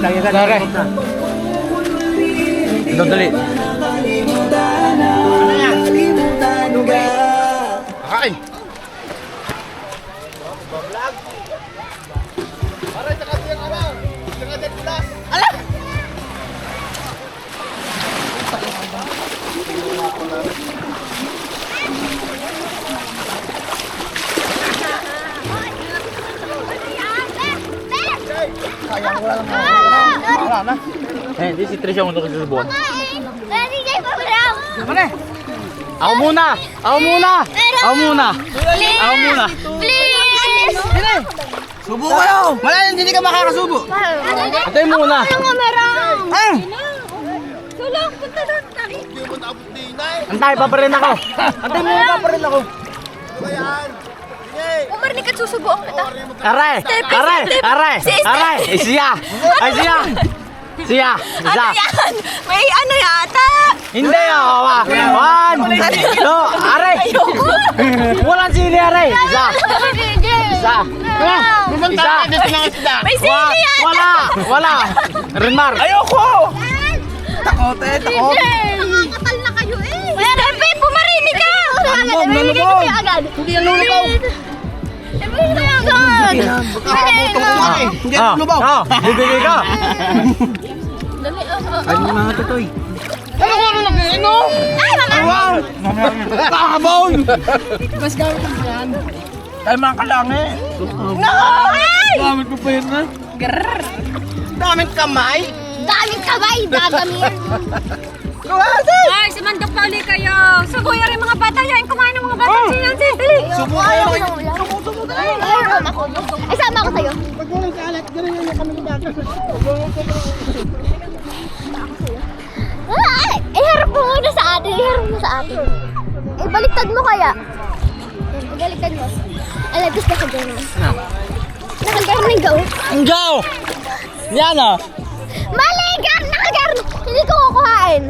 Ka Lagi. Ito, dali. Kain. Wala na. Eh, di si Trisha ang unang susubukan. Ready kayo pa brown? Ako muna! Ako muna! Ako muna! Ako muna! Please! Subo kayo! Yan, hindi ka makakasubo. Atay muna! Ano nga meron? Ah! Tulong, punta doon. Antay, pa pa rin ako! Antay mo ka pa rin ako. Umar, ni ka susubuan kita. Aray! Aray! Aray! Aray! Eh, siya! Ay, siya! Siya! Ano yan? May ano yata? Hindi ako! One! Two! Aray! Walang sili, aray! Isa! Isa! Isa! May sili yan! Wala! Wala! Renmar! Ayoko! Takote, takot. Nakakapal na kayo eh. Kuya Repe, pumarinig ka! Kayo agad. Hindi yan lulubaw. Ko ko ka eh. Hindi yan Ah, lulubaw. ah, bibigay ka! Dali, ah, ah. Ay, mga tutoy. Ano ko ano nag-inom? Ay, mama! Wow! Kakabon! Mas gamit mo yan. Ay, mga kalangi. No! Ay! Gamit mo pa yun na. Gamit kamay? Daming kamay, dagamir. Ay, si Mandok pa ulit kayo. Sa kuya rin mga Ay, iharap mo muna sa atin. Iharap mo sa atin. Eh, baliktad mo kaya. Yan, Baliktad mo. Alam, gusto ka gano'n. Nakaganon ng gaw. Go! Yan ah! Mali! Gar! Hindi ko kukuhain.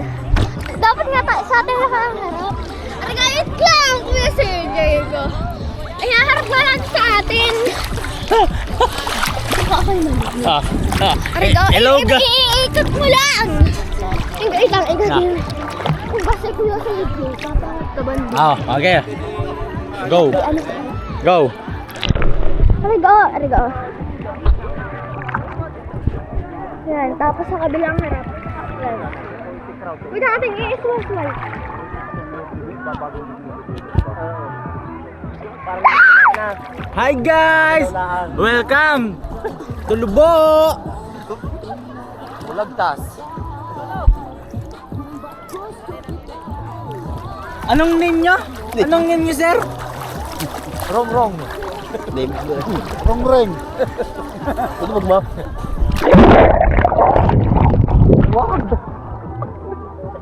Dapat nga ta- sa atin nakaharap. Argayit lang, Kuya Sergey ko. Ay, haharap nga lang sa atin. Ah, ah. Eh, Hello, ga. iikot mo lang. Ingay lang, Ah. lang. Kung kasi kuya sa likod. Ah, okay. Go! Ano ka? Go! Arigo, arigo. Yan, tapos sa kabilang harap. Yan. Uy, natin i-swal-swal. Hi guys! Welcome to Lubo! Lagtas. Anong name nyo? Anong name nyo, sir? Rong rong. Rong reng. Ito mag-map. Wag.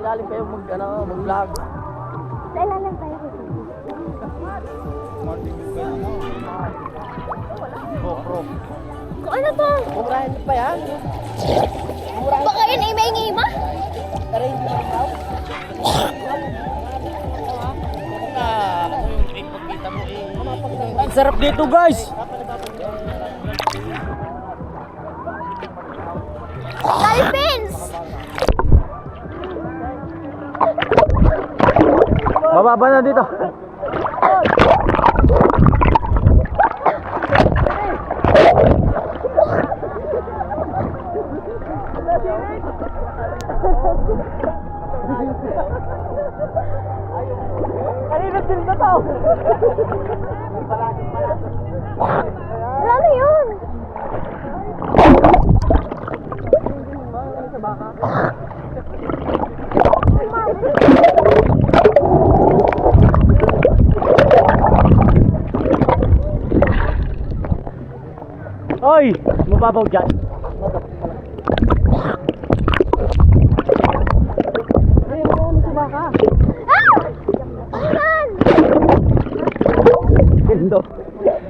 Ilalim kayo mag ano, mag-vlog. Kailan lang tayo kasi. GoPro. Ano to? Murahin pa yan. Baka yun ay may ngima? Ang sarap dito guys! Dolphins! Mababa na dito. Ano yun? Oy! Mababaw dyan. Ah! Ano yan?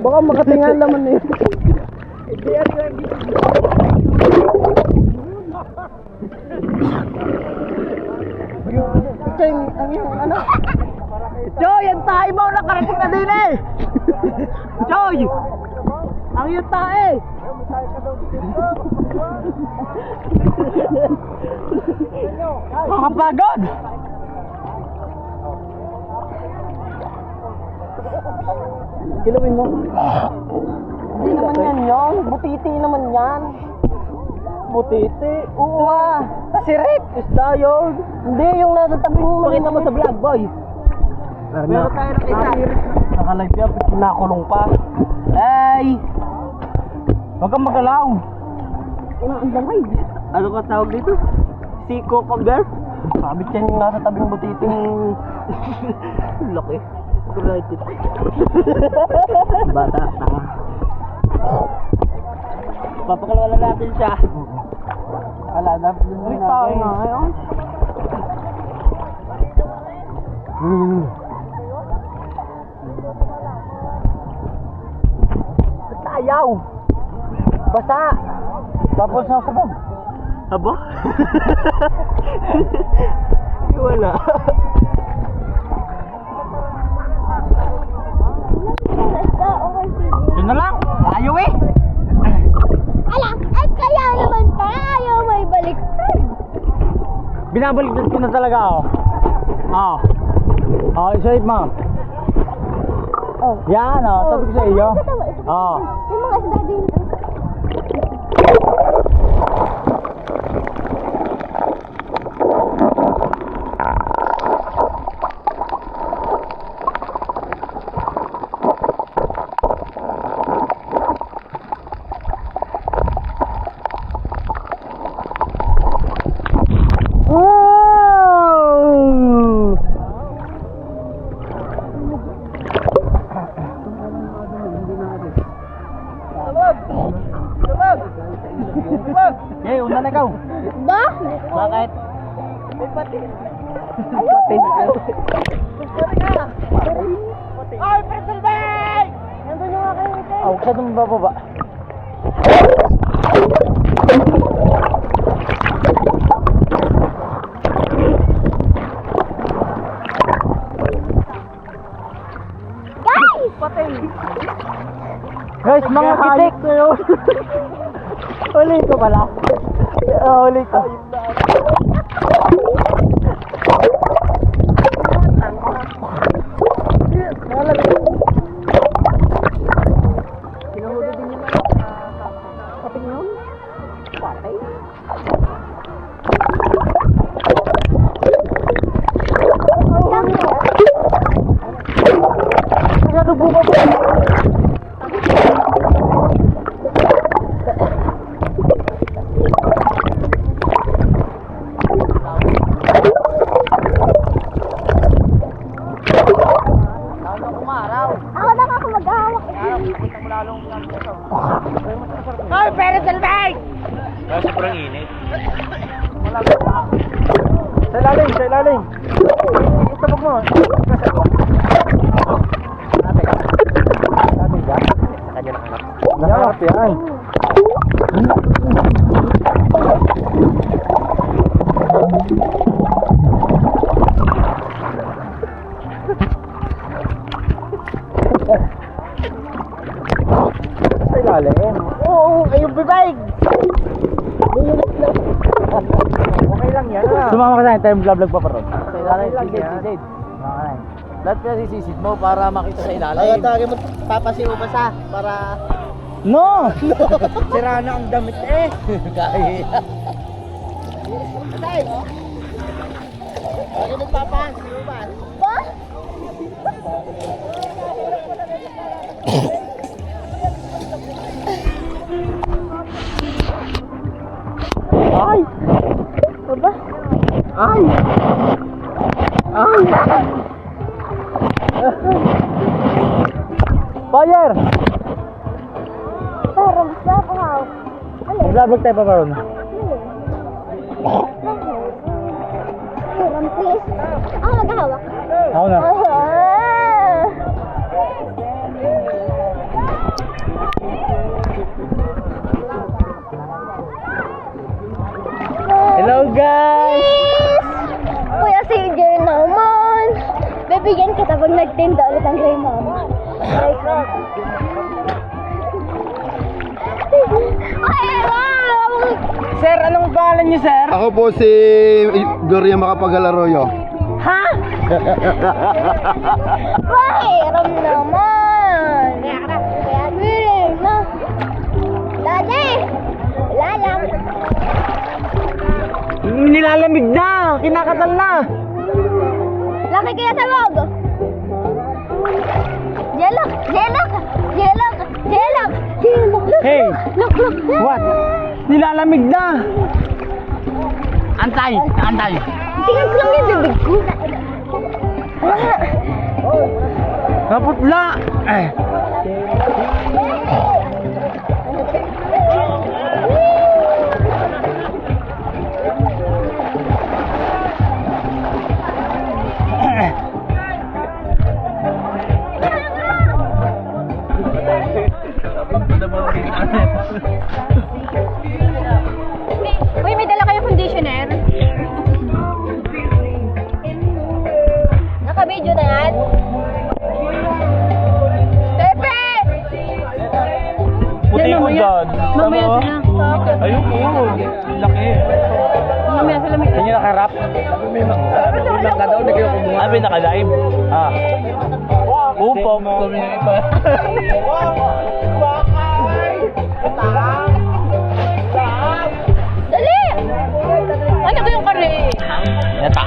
Baka makatingan naman eh. Cheng, ang yung ano? Choy, ang tae mo nakarating na din eh! Choy! Ang yung tae! Makapagod! Kilawin mo. Hindi naman yan yun. Butiti naman yan. Butiti? Oo ah. Kasirit. Isda yun. Hindi, yung nasa tabi mo makita mo sa vlog, boy. Meron tayo nakita. Nakalive yan, nakulong pa. Ay! Huwag kang magalaw. Ano ka tawag dito? Si Coco Bear? Sabit yan yung nasa tabing butiting... Laki. United. Bata, tanga. Papakalawalan natin siya. Wala, dapat din natin. tayo nga ngayon. Hmm. Ayaw! Basa! Tapos na sabog. Aba? Wala. Yun na lang. Ayaw eh. Ala, ay kaya naman tayo may baliktad. Binabaliktad ko na talaga oh. Oh. Oh, isa it mo. Oh. Yan oh, sabi ko sa iyo. Ito, ito. Oh. Yung mga isda din. Oh! Eh, una na ikaw. Ba? Bakit? Ay, pretzel bag! Nandun yung mga kayo, Ricky. Oh, sa tumba pa ba? Guys! Guys, mga kitik na yun. Huli ko pala. Huli ko. Ako na ako maghahawak. Ay, pretzel bag! Sa ilalim, sa ilalim. Itabog mo. Ate. Ate ka? Sa kanya nakalap. Nakalap yan. Sa ilalim. Oo, ay yung bibig. Okay lang yan. Sumama ka sa akin, time vlog pa pa ron. Sa ilalim. Sumama ka na. Lahat kasi sisid mo para makita sa ilalim. Ayaw tawagin mo, papasiw pa sa, para... No! Sira na ang damit eh. Kaya. Patay! Ano papasiw ba? Ba? Ay! Aba? Ay! Ay! Fire! Pero mas nakahaw. Alin? Mag-vlog tayo pa pa ron. Please. Ako maghahawak. Ako na. Ah! Hello guys! Kuya CJ naman. Bibigyan kita pag nagtinda ulit mom. Ay, Ay, wow! Sir, anong pangalan niyo, sir? Ako po si Gloria Macapagal-Arroyo. Ha? Pahiram naman. Kaya na. Daddy! Wala lang. Nilalamig na, kinakatal na. Laki kaya sa loob. Jelak! Jelak! Jelak! Jelak! Hey! Look! Look! What? Nilalamig na. Antay, antay. Tingnan ko lang yung bibig ko. Naputla. Eh. Uy, may dala kayo conditioner? Naka-video na yan. Pepe! Puti ko dyan. Mamaya sila. Ayun po. Laki. Mamaya sila may... Yung nakarap? Bilang ka daw, hindi kayo kumuha. Ah, may naka-live? Ah. Upo. Kami yung iba. Yata.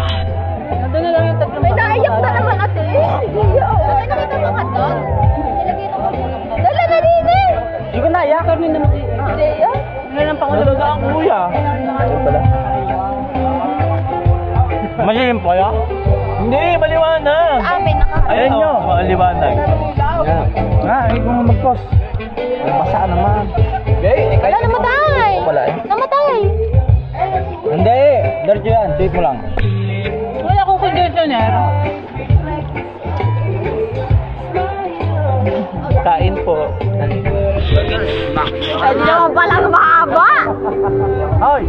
Nandun na lang yung tatlo. May naiyak na naman ate. Ay, nakita mo hotdog? Nilagay na ko. Dala na din eh! Hindi ko naiyak. Karni naman. Hindi ah. Wala lang pangulo. Nalala ang kuya. Po ya? Hindi, maliwanag. Sa amin naka... Ayan nyo. Maliwanag. Ah, ay kung mag-post. Basa naman. Okay, Wala namatay! Wala eh. Namatay! Diretso yan. Safe mo lang. Wala akong conditioner. Kain po. Pwede naman palang mahaba! Hoy!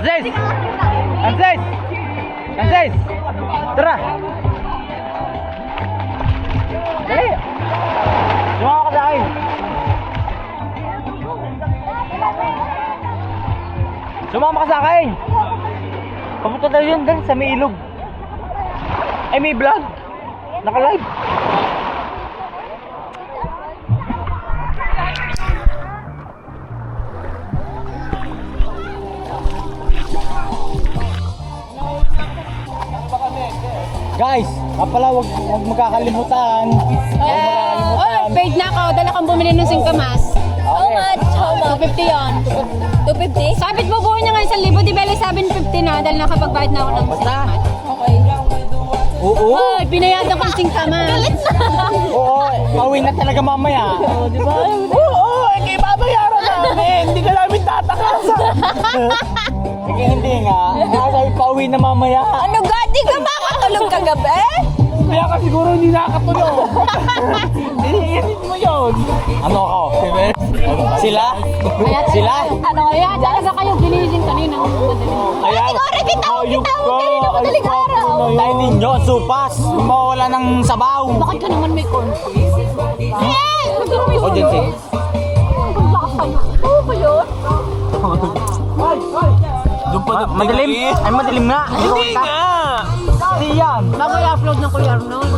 Anses! Anses! Anses! Tara! Dali! Sumama ka sa akin! Sumama ka sa akin! Papunta tayo yun dun sa may ilog. Ay, may vlog! Naka-live! Guys, kapala wag, wag magkakalimutan. Eh, oh, paid na ako. Dala kang bumili ng singkamas. How much? How much? 250 yun. 250? Sabit mo buo niya ngayon 1,000. Di bali 750 na dahil nakapagbayad na ako ng Basta. singkamas. Okay. Oo. Hoy, binayadan ko ng singkamas. Galit na! Oo, pauwi na talaga mamaya. Oo, di ba? Oo, eh, kay babayaran namin. Hindi ka namin tatakasan. Sige, hindi nga. Sabi, pauwi na mamaya. Ano ga? Di ka makatulog kagabi? Kaya ka siguro hindi nakakatulog. Iniinit mo yun. Ano ako? Sila? Sila? Ano kaya? Talaga kayo ginising kanina. Kaya, Ikaw rin kitawag ayup kitawag ko, kanina madaling araw. Tayo ninyo, supas. Mawala ng sabaw. Bakit ka naman may kon? Eh! O, dyan, sige. Oo ba yun? Madilim? Ay, madilim nga. Hindi nga. Hindi yan. Bago i-upload ng Kuya Arnold.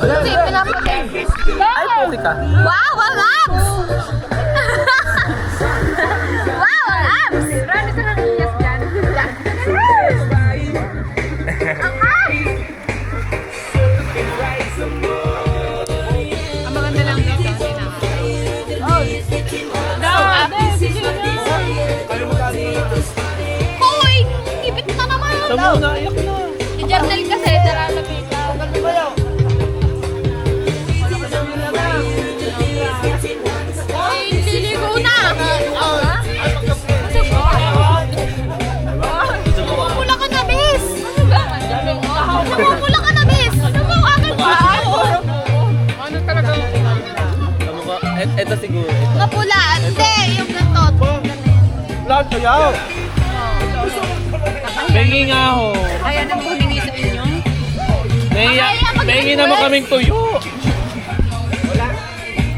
Kasi pinapatay. Ay, puli ka. Wow, abs! wow, Kaya. Bengi nga ho. Kaya nang humingi sa inyo. Bengi, bengi naman kaming tuyo.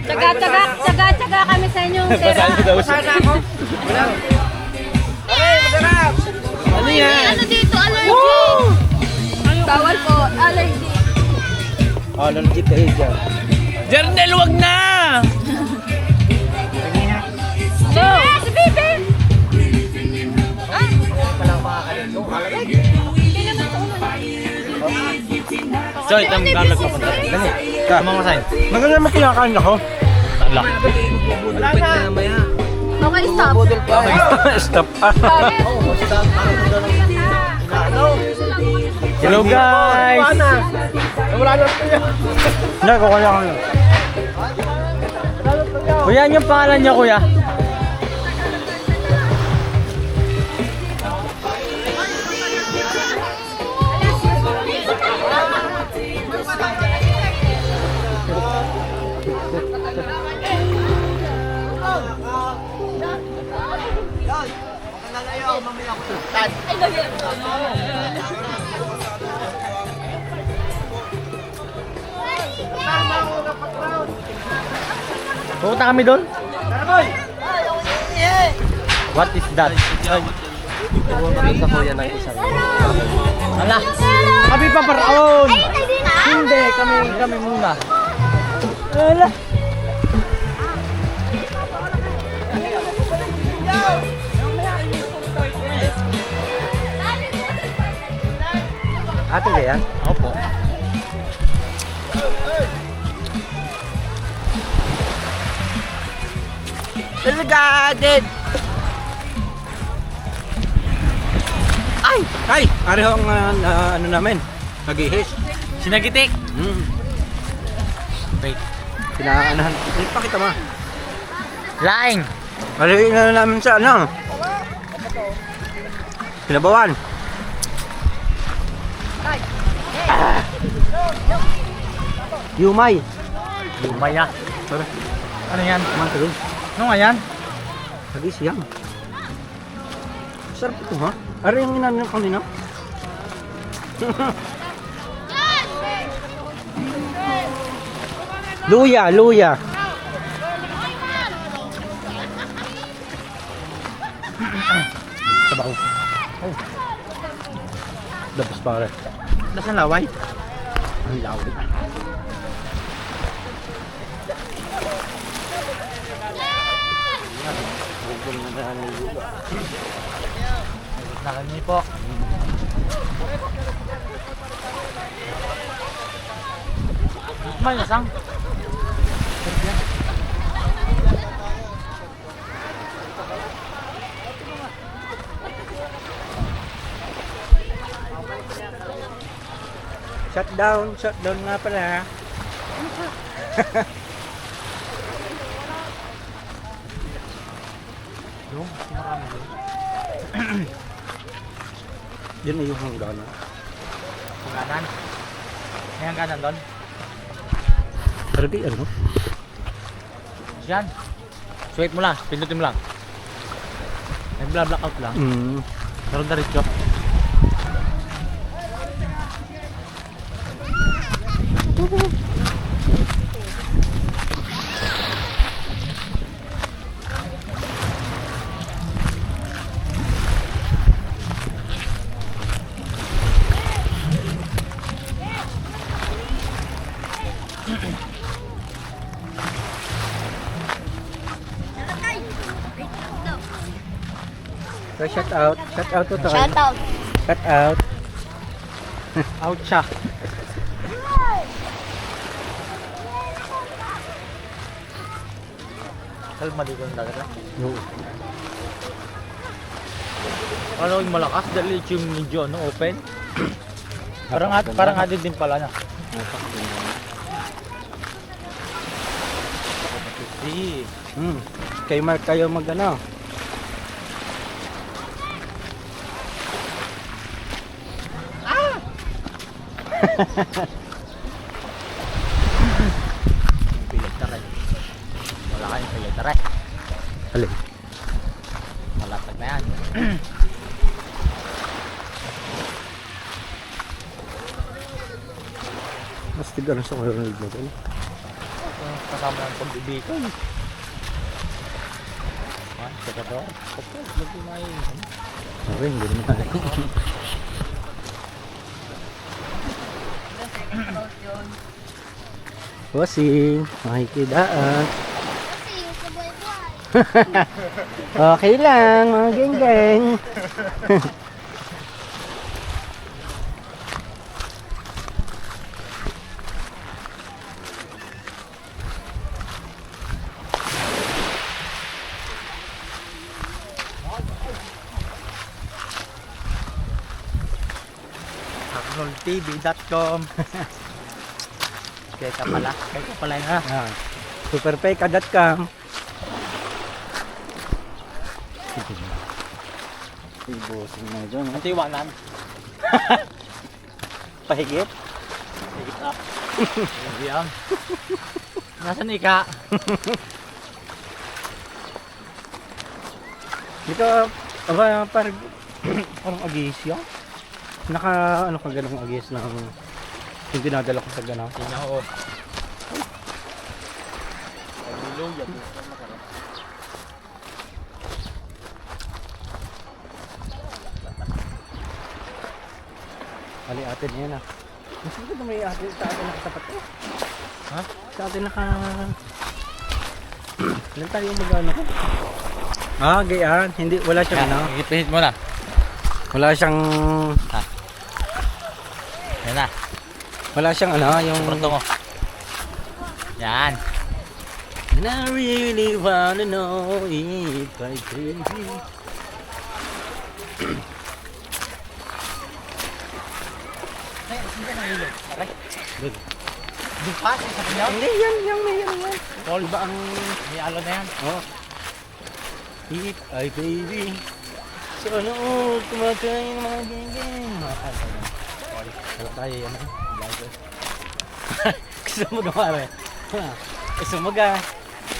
Tsaga, tsaga, tsaga, tsaga kami sa inyong sira. Basali daw siya. Ano yan? Ano dito? Allergy. Bawal po. Allergy. Allergy kayo dyan. Jernel, wag na! So, ito ang pa punta. Dali. Tama mo sa'yo. Maganda naman kinakain ako. Talak. Okay, stop. Stop ah. Bakit? Hello guys! Wala na ko lang. Kuya, ano yung pangalan niya kuya? Pupunta kami doon? What is that? Sa kuya ng isang. Ala! Kami pa paraon! Hindi kami kami muna. Wala. Ba yan? Opo. Delegated! Ay! Ay! Ari ang ah, na- ano namin. Nag-ihis. Sinagitik! Hmm. Wait. Pinaanahan. Ay, pakita mo. Laing! Maliin na namin sa ano. Pinabawan. Yumay. Lumaya. Tara. Ano yan? Mantalon. Ano nga yan? Hagis yan. Sarap ito ha. Ano yung inanin ko nila? luya, luya. Sabaw. Ay. Dabas pare. Nasaan laway? Ang lawit. Nakami po. Malasang. Shutdown, shutdown nga pala. Yung, marami yun. Yan na yung hangganan. Hangganan. May hangganan doon? Pero di ano? Yan. Swipe mo lang. Pindutin mo lang. May bla blackout lang. Mm. Pero diretso. So shut out. Shut out to Shout out. Shut out. Out siya. Kalma dito ng dagat. No. Ano yung malakas dahil yung medyo ano, open. parang at, parang atin din pala na. Si. Hmm. Kayo mag kayo mag ano. Pilit na kayo. Wala Tara. Alin? Malatag na yan. Mas tiga na sa kayo mo doon. Kasama ng pag-ibigay. Ah, saka to. Opo, lagi na yun. Okay, hindi naman tayo. Bossing, makikidaan. Okay lang, mga geng-geng. ArnoldTV.com Kaya ka pala. Kaya ka pala ha. Ah, superpeka.com Si bossing na dyan? Ito iwanan. Pahigit? Higit up. Hindi yan. Nasaan ika? Hindi ka, aba, parang, parang agis yan. Naka, ano ka ganang agis ng, yung dinadala ko sa gano'n. Tingnan ko. Hallelujah. Ali atin yan ah. Mas maganda may atin sa atin nakatapat eh. Ha? Sa atin naka... Ilan tayo yung magano ko? Ah, gayaan. Hindi, wala siyang ano. Higit-higit mo na. Wala siyang... Yan na. Wala siyang ano, yung... Pronto mo. Yan. And I really wanna know if I could Good. Bukas, isa pa Hindi, yan, yan, may yan, yan. Paul ba ang may alo na yan? Oh. If I baby. So ano, tumatay ng mga geng-geng. Wala tayo yan. eh. Gusto mo gamare? Ha? Gusto mo ga?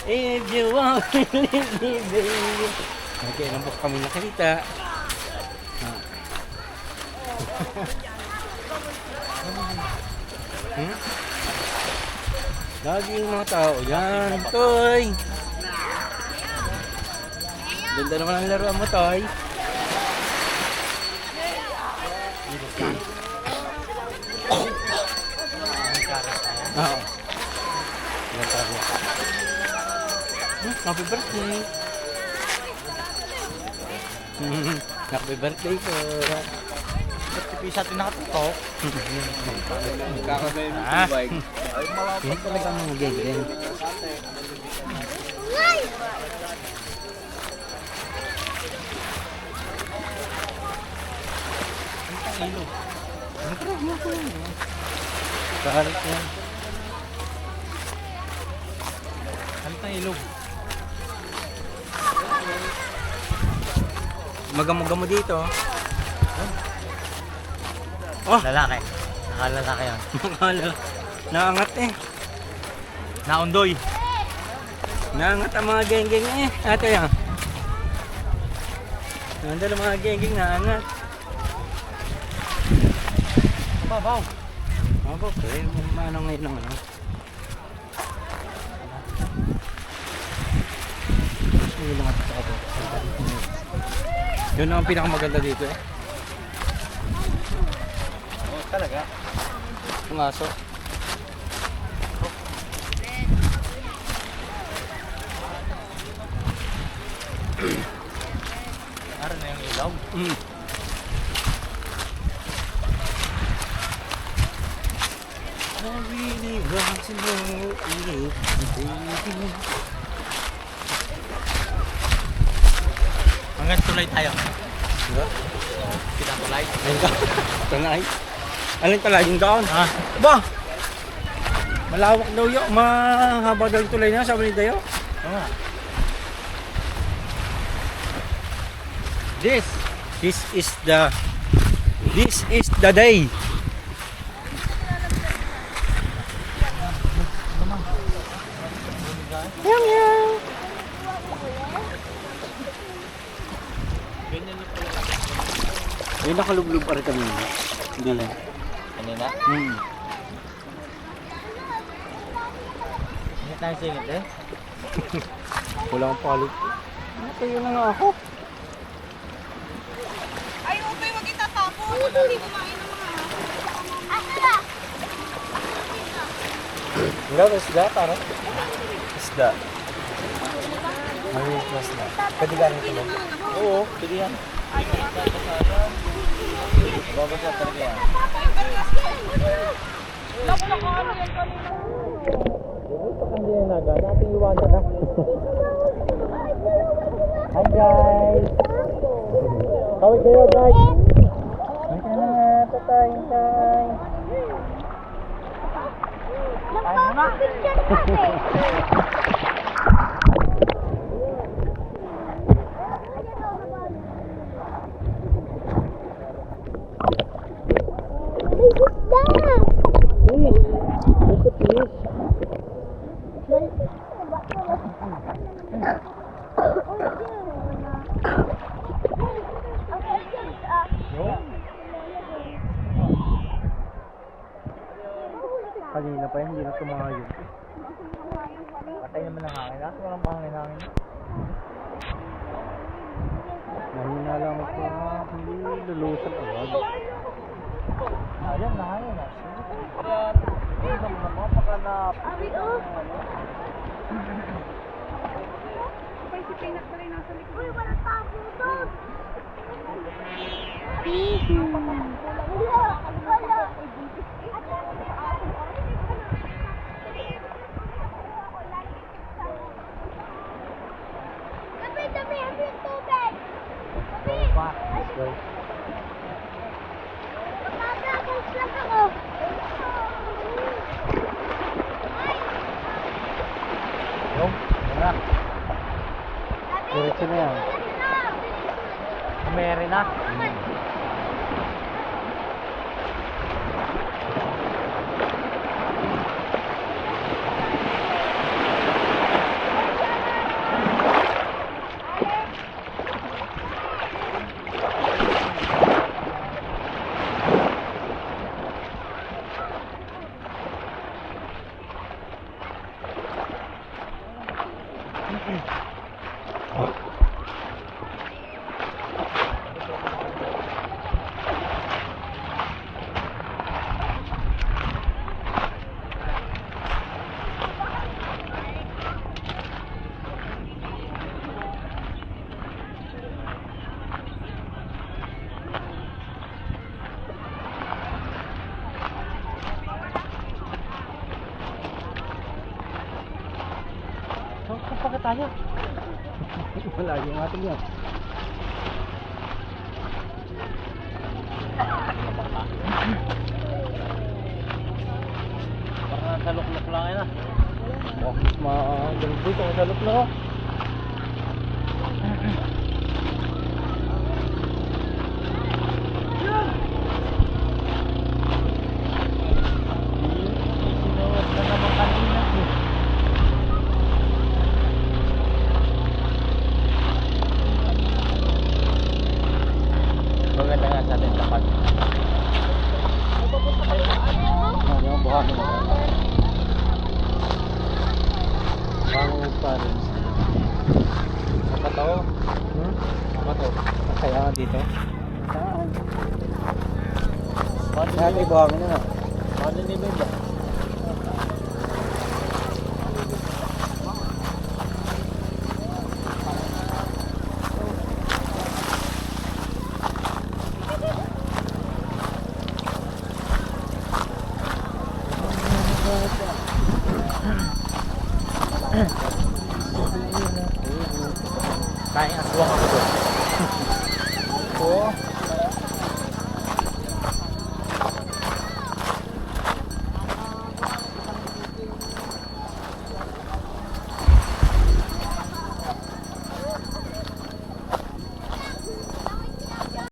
If you want leave me, baby. Okay, nambok kami nakita. Ha. hmm? Lagi yung mga tao. Yan, toy. Ganda naman ang laruan mo, Toy. Hmm, Happy birthday. Hmm, Happy birthday ko. Tipis natin nakatutok. Ah. Yan talaga ang mga geng-geng. Kahalit yan. Halit ng ilog. Magamo-gamo dito. Lalaki. Nakalalaki. Makala. Naangat eh. Naundoy. Naangat ang mga geng-geng eh. Ate yan. Nandun ang mga geng-geng naangat. Babaw. Ako, pre. Ano ngayon ng ano? Sige lang. Yun ang pinakamaganda dito eh. Ang aso. Naroon na yung ilaw. Mm. I really want to know if baby. Hanggang tulay tayo. Diba? Pinatulay. Ayun ka. Alin pala yung doon? Ha? Ba! Malawak daw yun. Mahaba daw yung tulay na. Sabi ni Dayo. Nga. This. This is the. This is the day. Yang yang. May nakalublub pa rin kami. Hindi na. Kanina? Hmm. Hindi tayo singit eh. Wala akong palog. Natayo na nga ako. Ay, okay, wag itatapon. Hindi kumain ng mga... Wala ba isda, tara? Isda. Maliit na isda. Pwede galing ito ba? Oo, pwede yan. Babasa talaga yan. Hindi na naga. Nating iwanan na. Hi guys! Kayo guys! Ka na! Tatay! Tay! Nagpapapicture natin. May isda! Fish! There's a fish! Kanina pa yan, hindi na tumayo. Patay naman ang hangin. Nasa walang pangin-hangin. Mahina lang ito. Hindi lulusot agad. Ayan, nahangin na. Yan. Ito mo naman, pakanap. Uy, walang tao doon. Tabi, tabi, tabi yung tubig. Tabi. Let's go. Yo, wala. Diretso na yan. Mary na. Saan saan pa ka tayo? Wala yung ating yan. Parang nasa lukluk lang yan ah. Oh, ma-galing dito. Ang salot na ako. Sinuot na naman kanina. Maganda nga sa atin tapat. Ah, yung buhangin na. Pangod pa rin. Nakataw. Hmm? Nakataw. Kaya nga dito. Saan? Bakit Kaya may buhangin na